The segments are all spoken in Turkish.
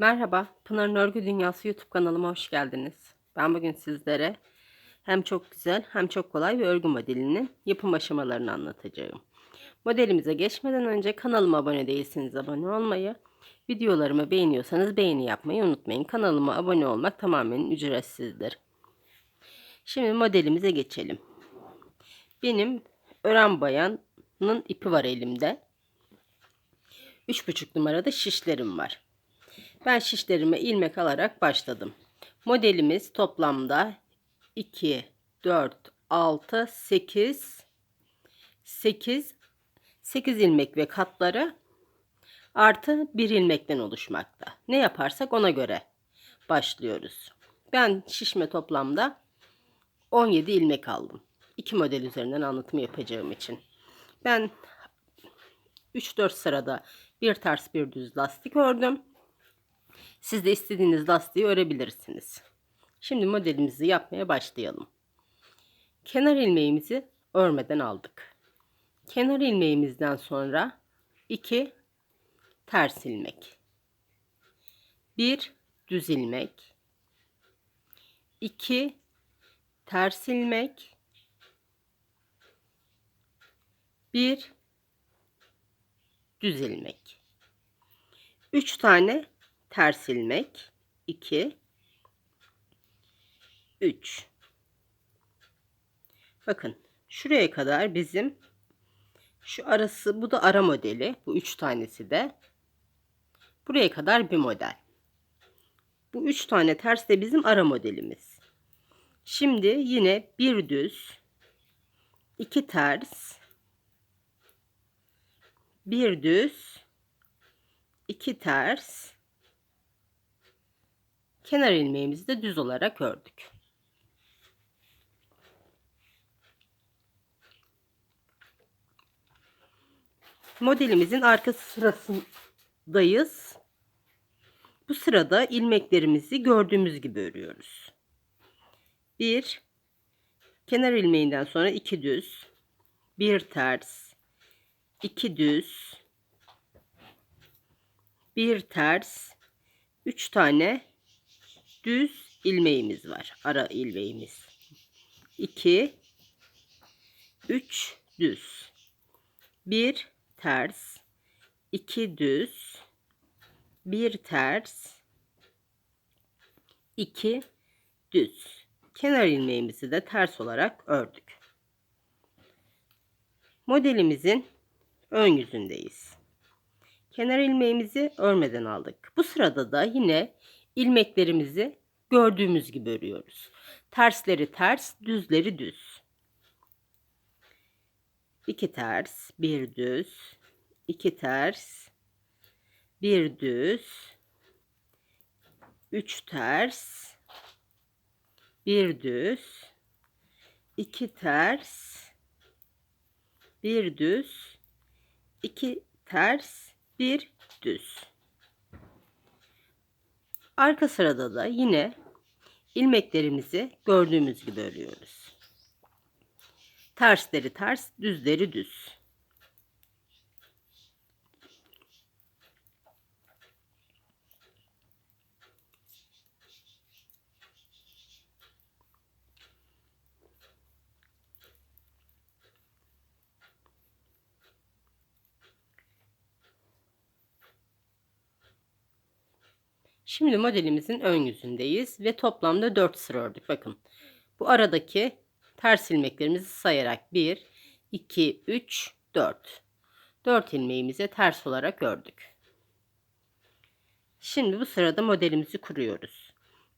Merhaba, Pınar'ın Örgü Dünyası YouTube kanalıma hoş geldiniz. Ben bugün sizlere hem çok güzel hem çok kolay bir örgü modelinin yapım aşamalarını anlatacağım. Modelimize geçmeden önce kanalıma abone değilseniz abone olmayı, videolarımı beğeniyorsanız beğeni yapmayı unutmayın. Kanalıma abone olmak tamamen ücretsizdir. Şimdi modelimize geçelim. Benim ören bayanın ipi var elimde. 3,5 numarada şişlerim var. Ben şişlerime ilmek alarak başladım. Modelimiz toplamda 2, 4, 6, 8, 8, 8 ilmek ve katları artı 1 ilmekten oluşmakta. Ne yaparsak ona göre başlıyoruz. Ben şişme toplamda 17 ilmek aldım. İki model üzerinden anlatım yapacağım için. Ben 3-4 sırada bir ters bir düz lastik ördüm. Siz de istediğiniz lastiği örebilirsiniz. Şimdi modelimizi yapmaya başlayalım. Kenar ilmeğimizi örmeden aldık. Kenar ilmeğimizden sonra 2 ters ilmek. 1 düz ilmek. 2 ters ilmek. 1 düz ilmek. 3 tane ters ilmek 2 3 Bakın şuraya kadar bizim şu arası bu da ara modeli. Bu üç tanesi de buraya kadar bir model. Bu üç tane ters de bizim ara modelimiz. Şimdi yine bir düz, iki ters, bir düz, iki ters, kenar ilmeğimizi de düz olarak ördük. Modelimizin arka sırasındayız. Bu sırada ilmeklerimizi gördüğümüz gibi örüyoruz. Bir kenar ilmeğinden sonra iki düz, bir ters, iki düz, bir ters, üç tane düz ilmeğimiz var. Ara ilmeğimiz. 2 3 düz. 1 ters, 2 düz, 1 ters, 2 düz. Kenar ilmeğimizi de ters olarak ördük. Modelimizin ön yüzündeyiz. Kenar ilmeğimizi örmeden aldık. Bu sırada da yine ilmeklerimizi gördüğümüz gibi örüyoruz. Tersleri ters, düzleri düz. 2 ters, bir düz, 2 ters, bir düz, 3 ters, bir düz, 2 ters, bir düz, 2 ters, bir düz. Arka sırada da yine ilmeklerimizi gördüğümüz gibi örüyoruz. Tersleri ters, düzleri düz. Şimdi modelimizin ön yüzündeyiz ve toplamda 4 sıra ördük. Bakın bu aradaki ters ilmeklerimizi sayarak 1, 2, 3, 4. 4 ilmeğimizi ters olarak ördük. Şimdi bu sırada modelimizi kuruyoruz.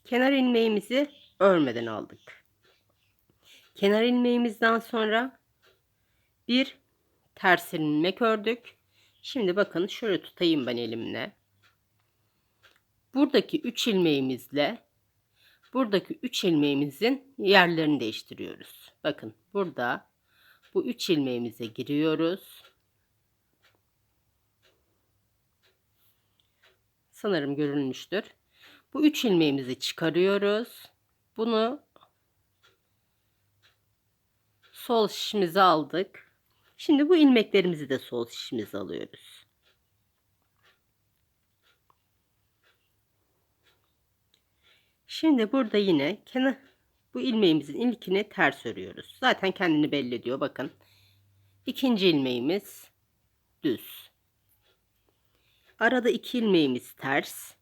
Kenar ilmeğimizi örmeden aldık. Kenar ilmeğimizden sonra bir ters ilmek ördük. Şimdi bakın şöyle tutayım ben elimle buradaki 3 ilmeğimizle buradaki 3 ilmeğimizin yerlerini değiştiriyoruz. Bakın burada bu 3 ilmeğimize giriyoruz. Sanırım görülmüştür. Bu 3 ilmeğimizi çıkarıyoruz. Bunu sol şişimize aldık. Şimdi bu ilmeklerimizi de sol şişimize alıyoruz. Şimdi burada yine kenar bu ilmeğimizin ilkini ters örüyoruz. Zaten kendini belli ediyor bakın. İkinci ilmeğimiz düz. Arada iki ilmeğimiz ters.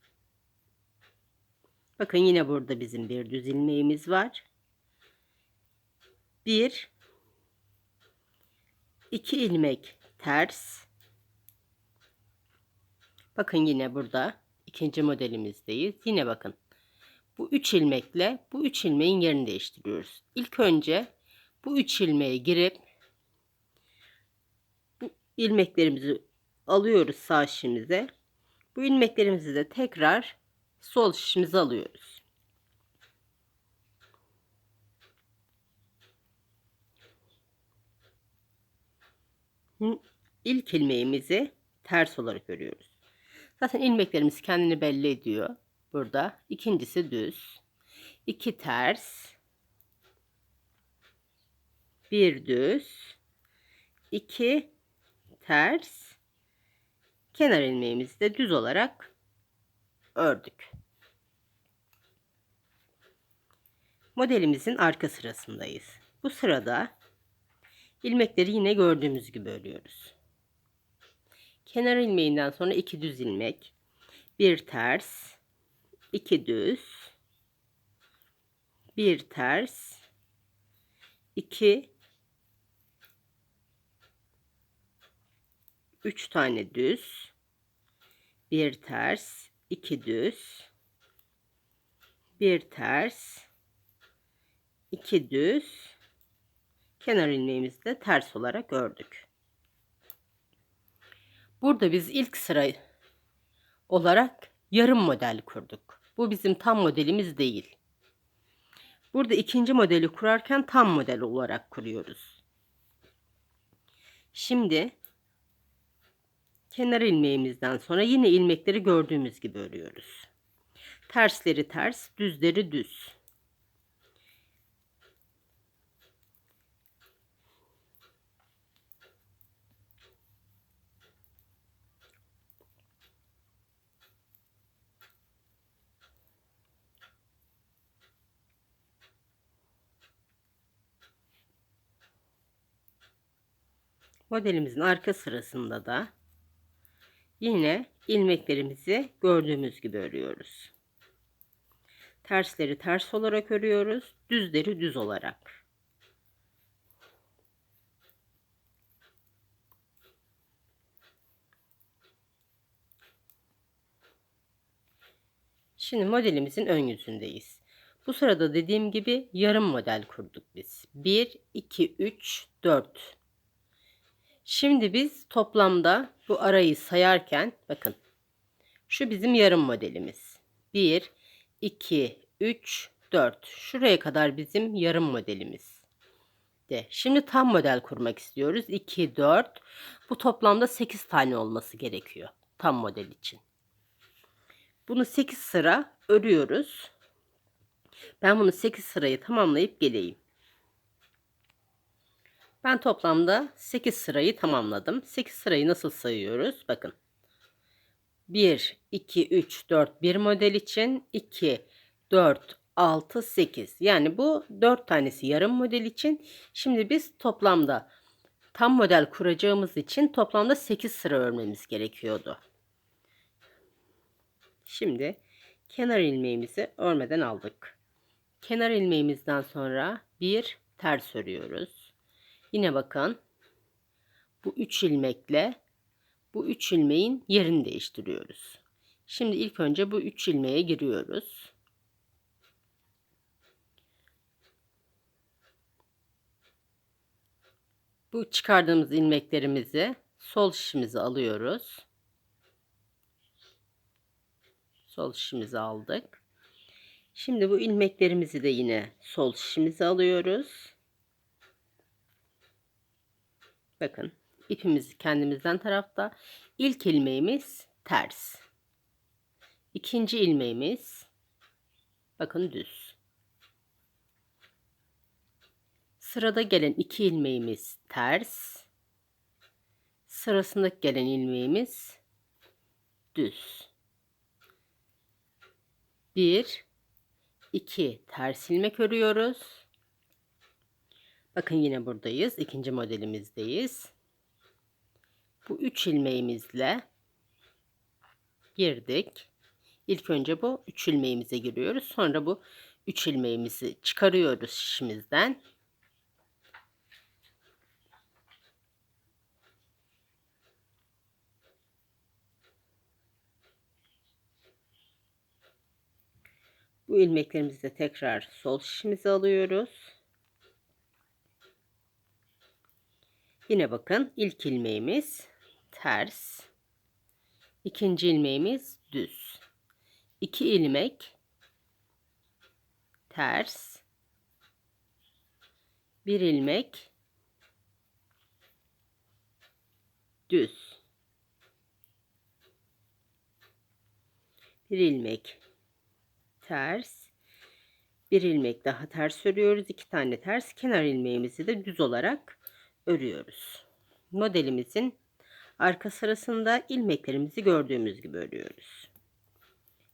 Bakın yine burada bizim bir düz ilmeğimiz var. Bir, iki ilmek ters. Bakın yine burada ikinci modelimizdeyiz. Yine bakın. Bu üç ilmekle bu üç ilmeğin yerini değiştiriyoruz. İlk önce bu üç ilmeğe girip bu ilmeklerimizi alıyoruz sağ şişimize. Bu ilmeklerimizi de tekrar sol şişimize alıyoruz. İlk ilmeğimizi ters olarak örüyoruz. Zaten ilmeklerimiz kendini belli ediyor. Burada ikincisi düz. iki ters. Bir düz. iki ters. Kenar ilmeğimizi de düz olarak ördük. Modelimizin arka sırasındayız. Bu sırada ilmekleri yine gördüğümüz gibi örüyoruz. Kenar ilmeğinden sonra iki düz ilmek, bir ters, iki düz, bir ters, iki, üç tane düz, bir ters, iki düz, bir ters, iki düz, kenar ilmeğimizi de ters olarak ördük. Burada biz ilk sıra olarak yarım model kurduk. Bu bizim tam modelimiz değil. Burada ikinci modeli kurarken tam model olarak kuruyoruz. Şimdi kenar ilmeğimizden sonra yine ilmekleri gördüğümüz gibi örüyoruz. Tersleri ters, düzleri düz. Modelimizin arka sırasında da yine ilmeklerimizi gördüğümüz gibi örüyoruz. Tersleri ters olarak örüyoruz. Düzleri düz olarak. Şimdi modelimizin ön yüzündeyiz. Bu sırada dediğim gibi yarım model kurduk biz. 1, 2, 3, 4 Şimdi biz toplamda bu arayı sayarken bakın şu bizim yarım modelimiz. 1, 2, 3, 4. Şuraya kadar bizim yarım modelimiz. De. Şimdi tam model kurmak istiyoruz. 2, 4. Bu toplamda 8 tane olması gerekiyor. Tam model için. Bunu 8 sıra örüyoruz. Ben bunu 8 sırayı tamamlayıp geleyim. Ben toplamda 8 sırayı tamamladım. 8 sırayı nasıl sayıyoruz? Bakın. 1, 2, 3, 4 bir model için 2, 4, 6, 8. Yani bu 4 tanesi yarım model için. Şimdi biz toplamda tam model kuracağımız için toplamda 8 sıra örmemiz gerekiyordu. Şimdi kenar ilmeğimizi örmeden aldık. Kenar ilmeğimizden sonra bir ters örüyoruz. Yine bakın bu 3 ilmekle bu 3 ilmeğin yerini değiştiriyoruz. Şimdi ilk önce bu 3 ilmeğe giriyoruz. Bu çıkardığımız ilmeklerimizi sol şişimize alıyoruz. Sol şişimizi aldık. Şimdi bu ilmeklerimizi de yine sol şişimize alıyoruz. Bakın ipimiz kendimizden tarafta. İlk ilmeğimiz ters. İkinci ilmeğimiz bakın düz. Sırada gelen iki ilmeğimiz ters. Sırasındaki gelen ilmeğimiz düz. Bir, 2 ters ilmek örüyoruz. Bakın yine buradayız. İkinci modelimizdeyiz. Bu 3 ilmeğimizle girdik. İlk önce bu 3 ilmeğimize giriyoruz. Sonra bu 3 ilmeğimizi çıkarıyoruz şişimizden. Bu ilmeklerimizi de tekrar sol şişimize alıyoruz. Yine bakın ilk ilmeğimiz ters. ikinci ilmeğimiz düz. 2 ilmek ters. Bir ilmek düz. Bir ilmek ters. Bir ilmek daha ters örüyoruz. iki tane ters. Kenar ilmeğimizi de düz olarak örüyoruz. Modelimizin arka sırasında ilmeklerimizi gördüğümüz gibi örüyoruz.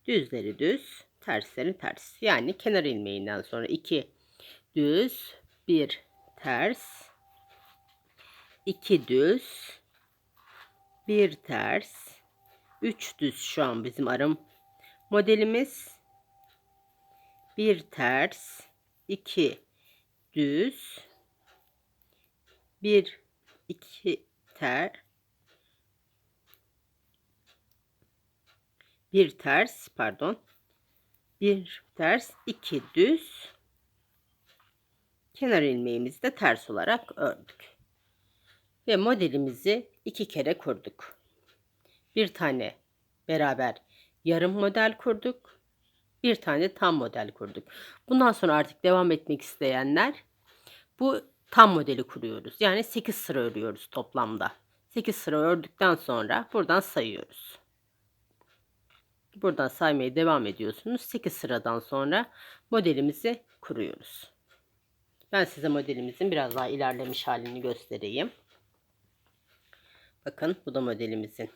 Düzleri düz, tersleri ters. Yani kenar ilmeğinden sonra iki düz, bir ters, iki düz, bir ters, üç düz şu an bizim arım modelimiz. Bir ters, iki düz, bir iki ter, bir ters pardon. Bir ters iki düz. Kenar ilmeğimizi de ters olarak ördük. Ve modelimizi iki kere kurduk. Bir tane beraber yarım model kurduk. Bir tane tam model kurduk. Bundan sonra artık devam etmek isteyenler bu tam modeli kuruyoruz yani 8 sıra örüyoruz toplamda 8 sıra ördükten sonra buradan sayıyoruz Buradan saymaya devam ediyorsunuz. 8 sıradan sonra modelimizi kuruyoruz. Ben size modelimizin biraz daha ilerlemiş halini göstereyim. Bakın bu da modelimizin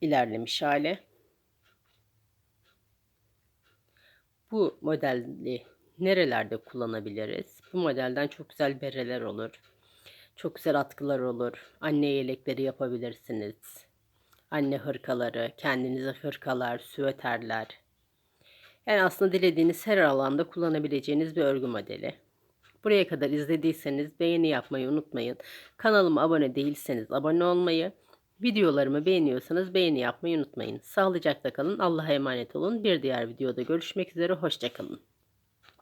ilerlemiş hali. Bu modeli nerelerde kullanabiliriz? Bu modelden çok güzel bereler olur. Çok güzel atkılar olur. Anne yelekleri yapabilirsiniz anne hırkaları, kendinize hırkalar, süveterler. Yani aslında dilediğiniz her alanda kullanabileceğiniz bir örgü modeli. Buraya kadar izlediyseniz beğeni yapmayı unutmayın. Kanalıma abone değilseniz abone olmayı, videolarımı beğeniyorsanız beğeni yapmayı unutmayın. Sağlıcakla kalın, Allah'a emanet olun. Bir diğer videoda görüşmek üzere, hoşçakalın.